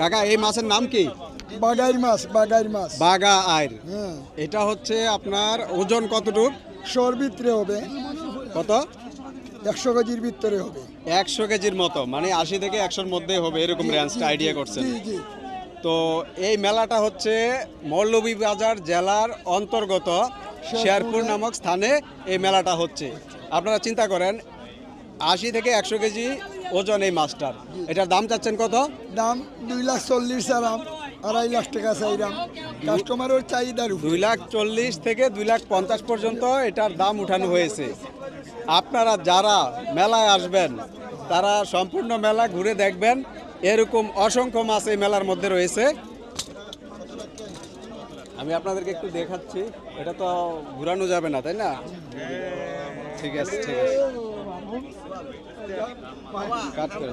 কাকা এই মাছের নাম কি? বাগাইর মাছ বাগাইর মাছ। বাগা আইর। হ্যাঁ। এটা হচ্ছে আপনার ওজন কতটুক? শোর ভিতরে হবে। কত? একশো কেজির ভিতরে হবে। একশো কেজির মতো মানে আশি থেকে একশোর মধ্যে হবে এরকম রেঞ্জটা আইডিয়া করছেন। জি তো এই মেলাটা হচ্ছে মৌলভীবাজার জেলার অন্তর্গত শেরপুর নামক স্থানে এই মেলাটা হচ্ছে। আপনারা চিন্তা করেন আশি থেকে একশো কেজি ওজন এই মাছটার। এটার দাম চাচ্ছেন কত? দাম দুই লাখ চল্লিশ চারাম আড়াই লাখ টাকা চাইরাম কাস্টমারের চাহিদার দুই লাখ চল্লিশ থেকে দুই লাখ পঞ্চাশ পর্যন্ত এটার দাম উঠানো হয়েছে। আপনারা যারা মেলায় আসবেন তারা সম্পূর্ণ মেলা ঘুরে দেখবেন। এরকম অসংখ্য মাছ এই মেলার মধ্যে রয়েছে। আমি আপনাদেরকে একটু দেখাচ্ছি। এটা তো ঘুরানো যাবে না তাই না? ঠিক আছে ঠিক আছে। কাট করে